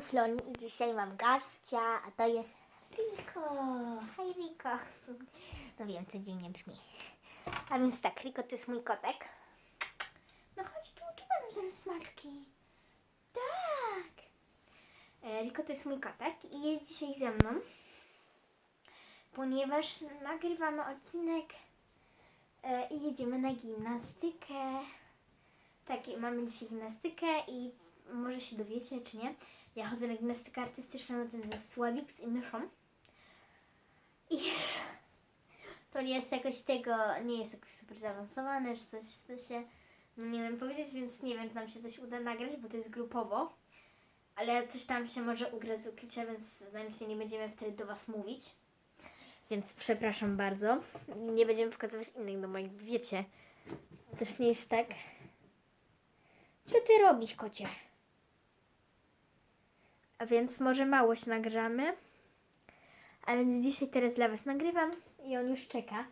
I dzisiaj mam gościa, a to jest Riko. Hej Riko. To wiem, co dziwnie brzmi. A więc tak, Riko to jest mój kotek. No chodź tu, tu będą smaczki. Tak. E, Riko to jest mój kotek i jest dzisiaj ze mną, ponieważ nagrywamy odcinek e, i jedziemy na gimnastykę. Tak, mamy dzisiaj gimnastykę i może się dowiecie, czy nie. Ja chodzę na gimnastykę artystyczną razem ze Sławix i Myszą. I to nie jest jakoś tego, nie jest jakoś super zaawansowane, czy coś, w sensie, no nie wiem powiedzieć, więc nie wiem, czy nam się coś uda nagrać, bo to jest grupowo. Ale coś tam się może ugra z ukrycia, więc znacznie się nie będziemy wtedy do Was mówić. Więc przepraszam bardzo. Nie będziemy pokazywać innych, no bo jak wiecie, też nie jest tak. Co ty robisz, kocie? A więc może mało się nagramy. A więc dzisiaj teraz dla Was nagrywam i on już czeka.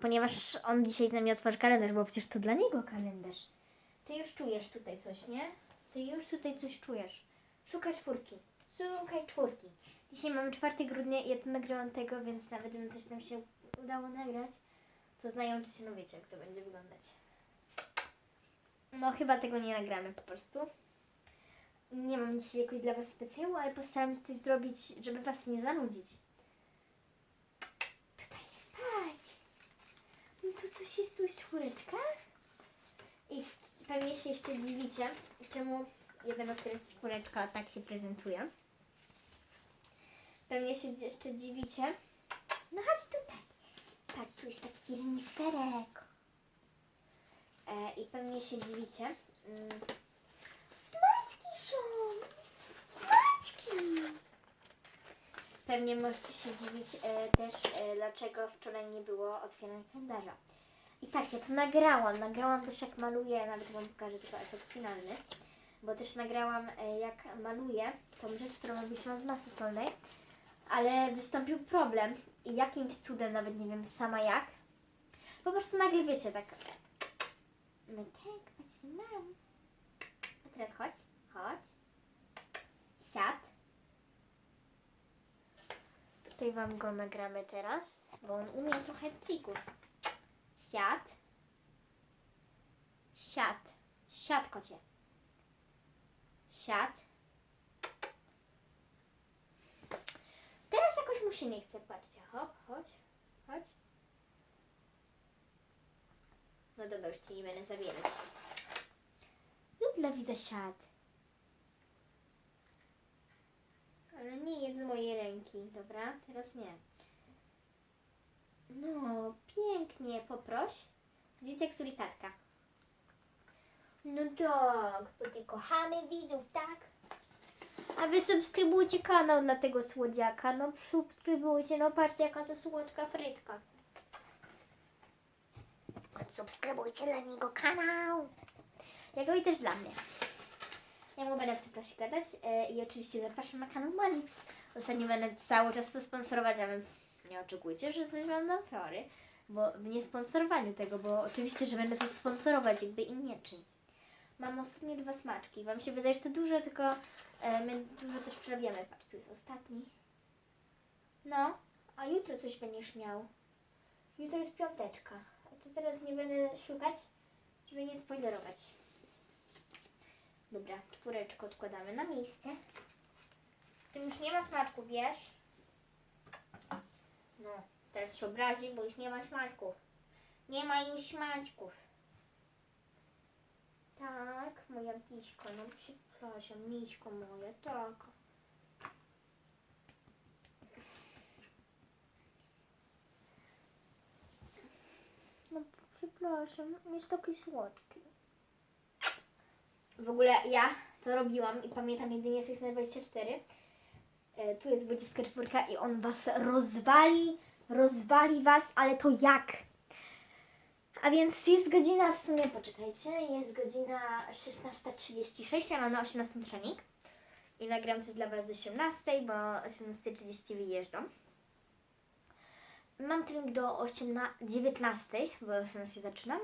Ponieważ on dzisiaj z nami otworzy kalendarz, bo przecież to dla niego kalendarz. Ty już czujesz tutaj coś, nie? Ty już tutaj coś czujesz. Szukaj czwórki. Szukaj czwórki. Dzisiaj mamy 4 grudnia i ja to nagrałam tego, więc nawet gdyby coś nam się udało nagrać, to znający się, no wiecie, jak to będzie wyglądać. No chyba tego nie nagramy po prostu. Nie mam dzisiaj jakoś dla Was specjału, ale postaram się coś zrobić, żeby Was nie zanudzić. Tutaj jest spać. No tu coś jest, tu jest. I pewnie się jeszcze dziwicie, czemu jedna czwóreczka tak się prezentuje. Pewnie się jeszcze dziwicie. No chodź tutaj. Patrz, tu jest taki reniferek. E, I pewnie się dziwicie. Mm. Są! Smaczki! Pewnie możecie się dziwić e, też, e, dlaczego wczoraj nie było otwierania kalendarza. I tak, ja to nagrałam. Nagrałam też jak maluję, nawet Wam pokażę tylko efekt finalny. Bo też nagrałam e, jak maluję tą rzecz, którą robiliśmy z masy solnej. Ale wystąpił problem i jakimś cudem, nawet nie wiem sama jak, po prostu nagle wiecie, tak no tak, patrz, mam. A teraz chodź, chodź. Siad. Tutaj Wam go nagramy teraz, bo on umie trochę trików. Siad. Siad. Siad, kocie. Siad. Teraz jakoś mu się nie chce, patrzcie. Hop, chodź, chodź. No dobra, już ci nie będę zabierać. Zrób dla siad. Ale nie jedz mojej ręki, dobra? Teraz nie. No, pięknie, poproś. Dzieciak surikatka. No tak, bo ty kochamy widzów, tak? A wy subskrybujcie kanał dla tego słodziaka. No subskrybujcie, no patrzcie jaka to słodka frytka. Subskrybujcie dla niego kanał. Jak i też dla mnie. Ja mu będę w tym czasie gadać e, i oczywiście zapraszam na kanał Malix. Ostatnio będę cały czas to sponsorować, a więc nie oczekujcie, że coś wam dam fiory, bo w niesponsorowaniu tego, bo oczywiście, że będę to sponsorować jakby i nieczym. Mam ostatnie dwa smaczki. Wam się wydaje, że to dużo, tylko e, my dużo też przerabiamy. Patrz, tu jest ostatni. No, a jutro coś będziesz miał. Jutro jest piąteczka. A to teraz nie będę szukać, żeby nie spoilerować. Dobra, czwóreczkę odkładamy na miejsce. W tym już nie ma smaczków, wiesz? No, teraz się obrazi, bo już nie ma smaczków. Nie ma już smaczków. Tak, moja miśko, no przepraszam, miśko moja, tak. No przepraszam, jest taki słodki. W ogóle ja to robiłam i pamiętam jedynie jest na 24. E, tu jest 24 i on was rozwali, rozwali was, ale to jak? A więc jest godzina w sumie, poczekajcie, jest godzina 16.36, ja mam na 18 trening i nagram coś dla was do 18, bo 18.30 wyjeżdżam. Mam trening do 18, 19, bo o 18 zaczynam.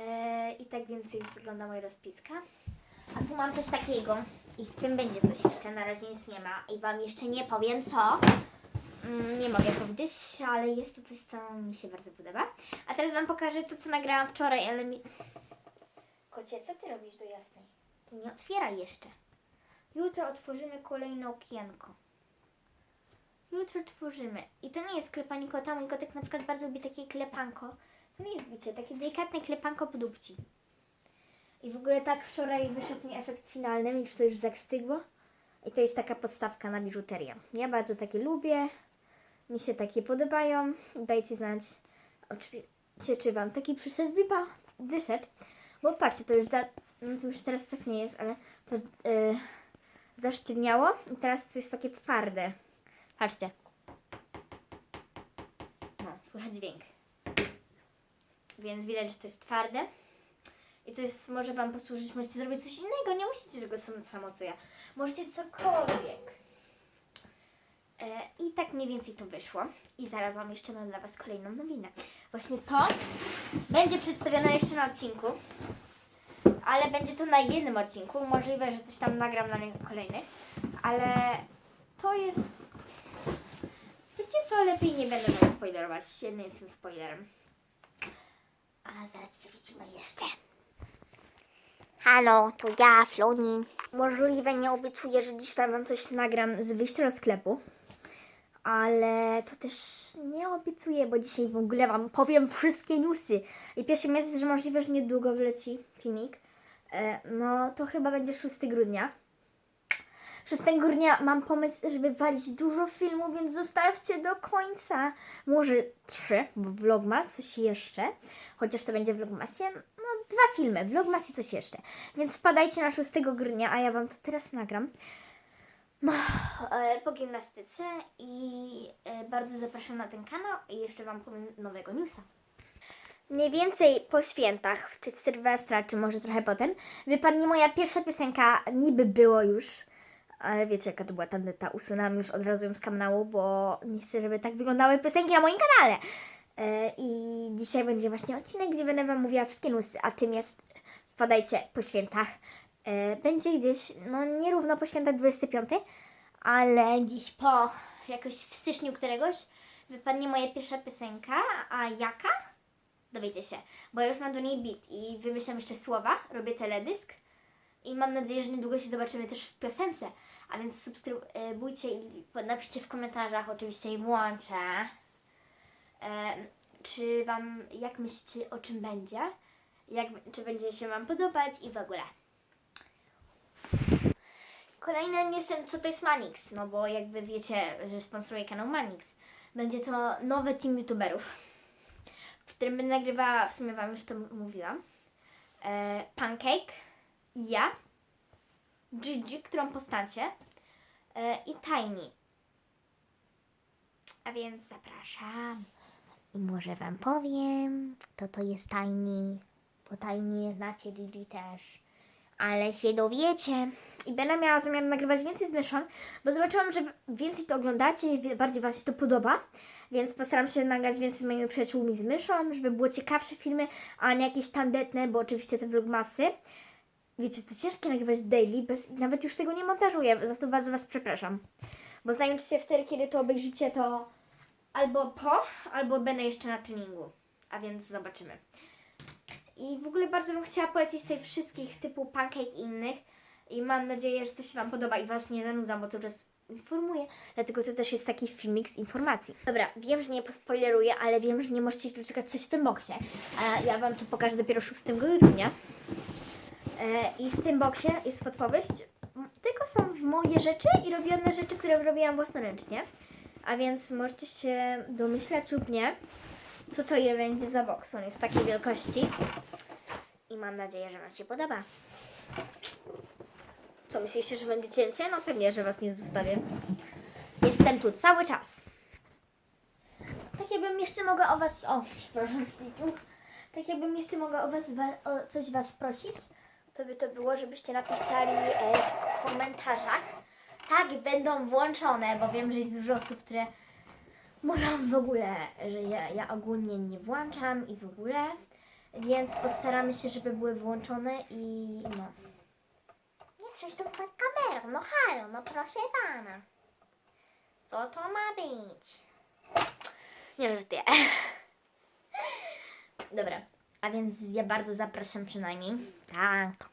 E, I tak więcej wygląda moja rozpiska. A tu mam też takiego I w tym będzie coś jeszcze, na razie nic nie ma. I Wam jeszcze nie powiem co. Mm, Nie mogę powiedzieć, ale jest to coś, co mi się bardzo podoba. A teraz Wam pokażę to, co nagrałam wczoraj, ale mi... Kocie, co Ty robisz do jasnej? Ty nie otwieraj jeszcze. Jutro otworzymy kolejne okienko. Jutro tworzymy. I to nie jest klepanie kota. Mój kotek na przykład bardzo lubi takie klepanko. Nie jest bicie, takie delikatne klepanko po dupci. I w ogóle tak wczoraj wyszedł mi efekt finalny, już to już zastygło. I to jest taka podstawka na biżuterię. Ja bardzo takie lubię. Mi się takie podobają. Dajcie znać oczywiście, czy Wam taki przyszedł wypa, wyszedł. Bo patrzcie, to już, za, no to już teraz tak nie jest, ale to yy, zasztywniało i teraz to jest takie twarde. Patrzcie. No, słychać dźwięk. Więc widać, że to jest twarde. I to jest, może Wam posłużyć, możecie zrobić coś innego, nie musicie tego samo, co ja. Możecie cokolwiek. E, I tak mniej więcej to wyszło. I zaraz Wam jeszcze mam dla Was kolejną nowinę. Właśnie to będzie przedstawione jeszcze na odcinku. Ale będzie to na jednym odcinku. Możliwe, że coś tam nagram na niego kolejny. Ale to jest... Wiecie co, lepiej nie będę Wam spoilerować. Ja nie jestem spoilerem. A zaraz się widzimy jeszcze. Halo, to ja, Floni. Możliwe, nie obiecuję, że dziś wam coś nagram z wyjścia do sklepu. Ale to też nie obiecuję, bo dzisiaj w ogóle wam powiem wszystkie newsy. I pierwszy jest, że możliwe, że niedługo wleci filmik. E, no to chyba będzie 6 grudnia. 6 grudnia mam pomysł, żeby walić dużo filmów, więc zostawcie do końca. Może trzy, bo vlogmas, coś jeszcze. Chociaż to będzie vlogmasie. No, dwa filmy, vlogmas i coś jeszcze. Więc wpadajcie na 6 grudnia, a ja wam to teraz nagram. No, e, po gimnastyce i e, bardzo zapraszam na ten kanał i jeszcze wam powiem nowego newsa. Mniej więcej po świętach, czy Sylwestra, czy może trochę potem, wypadnie moja pierwsza piosenka, niby było już, ale wiecie jaka to była tandeta, usunęłam już od razu ją z kanału, bo nie chcę, żeby tak wyglądały piosenki na moim kanale. E, I dzisiaj będzie właśnie odcinek, gdzie będę Wam mówiła wszystkie newsy, a tym jest, wpadajcie po świętach. E, Będzie gdzieś, no nierówno po świętach 25, ale gdzieś po, jakoś w styczniu któregoś, wypadnie moja pierwsza piosenka, a jaka? Dowiecie się, bo ja już mam do niej beat i wymyślam jeszcze słowa, robię teledysk i mam nadzieję, że niedługo się zobaczymy też w piosence. A więc subskrybujcie i napiszcie w komentarzach, oczywiście i włączę. E, czy Wam, jak myślicie, o czym będzie? Jak, czy będzie się Wam podobać i w ogóle. Kolejnym jestem, co to jest Manix, no bo jakby wiecie, że sponsoruje kanał Manix. Będzie to nowy team youtuberów, w którym będę nagrywała, w sumie Wam już to mówiłam, e, Pancake, ja, Gigi, którą postacie e, i Tiny. A więc zapraszam. I może Wam powiem, to to jest Tiny, bo Tiny znacie Gigi też. Ale się dowiecie. I będę miała zamiar nagrywać więcej z myszą, bo zobaczyłam, że więcej to oglądacie i bardziej Wam się to podoba. Więc postaram się nagrać więcej z moimi przyjaciółmi z myszą, żeby było ciekawsze filmy, a nie jakieś tandetne, bo oczywiście te vlogmasy. Wiecie, co ciężkie nagrywać daily, bez, nawet już tego nie montażuję, za to bardzo Was przepraszam. Bo znając się wtedy, kiedy to obejrzycie, to albo po, albo będę jeszcze na treningu. A więc zobaczymy. I w ogóle bardzo bym chciała polecić tutaj wszystkich typu pancake i innych. I mam nadzieję, że to się Wam podoba i Was nie zanudzam, bo cały czas informuję. Dlatego to też jest taki filmik z informacji. Dobra, wiem, że nie pospoileruję, ale wiem, że nie możecie się doczekać coś w tym boksie. A ja Wam tu pokażę dopiero 6 grudnia. E, I w tym boksie jest podpowiedź. Tylko są moje rzeczy i robione rzeczy, które robiłam własnoręcznie. A więc możecie się domyślać lub nie, co to je będzie za boks. On jest takiej wielkości. I mam nadzieję, że Wam się podoba. Co myślicie, że będzie cięcie? No pewnie, że Was nie zostawię. Jestem tu cały czas. Tak jakbym jeszcze mogła o Was... O, przepraszam, Slipu. Tak jakbym jeszcze mogła o Was wa- o coś Was prosić, to by to było, żebyście napisali e, w komentarzach. Tak, będą włączone, bo wiem, że jest dużo osób, które mówią w ogóle, że ja, ja ogólnie nie włączam i w ogóle. Więc postaramy się, żeby były włączone i no. Więc patrzeć tą tak kamerą. No halo, no proszę pana. Co to ma być? Nie żartuję. Dobra, a więc ja bardzo zapraszam przynajmniej. Tak.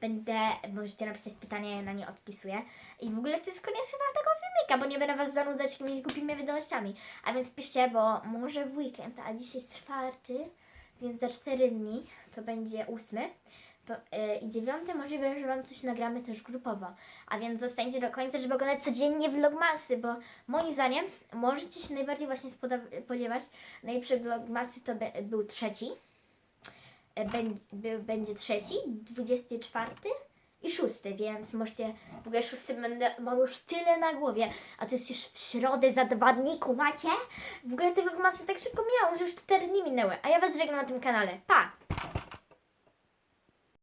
Będę, możecie napisać pytanie, ja na nie odpisuję. I w ogóle to jest koniec chyba tego filmika, bo nie będę was zanudzać jakimiś głupimi wiadomościami. A więc piszcie, bo może w weekend, a dzisiaj jest czwarty, więc za cztery dni to będzie ósmy. Yy, I dziewiąty możliwe, że wam coś nagramy też grupowo. A więc zostańcie do końca, żeby oglądać codziennie vlogmasy, bo moim zdaniem możecie się najbardziej właśnie spodziewać. Najlepszy vlogmasy to był trzeci. E, Będzie, będzie trzeci, 24 i szósty, więc możecie, w ogóle szósty będę, mam już tyle na głowie, a to jest już w środę za dwa dni, kumacie? W ogóle te vlogmasy tak szybko miało, że już cztery dni minęły, a ja Was żegnam na tym kanale. Pa!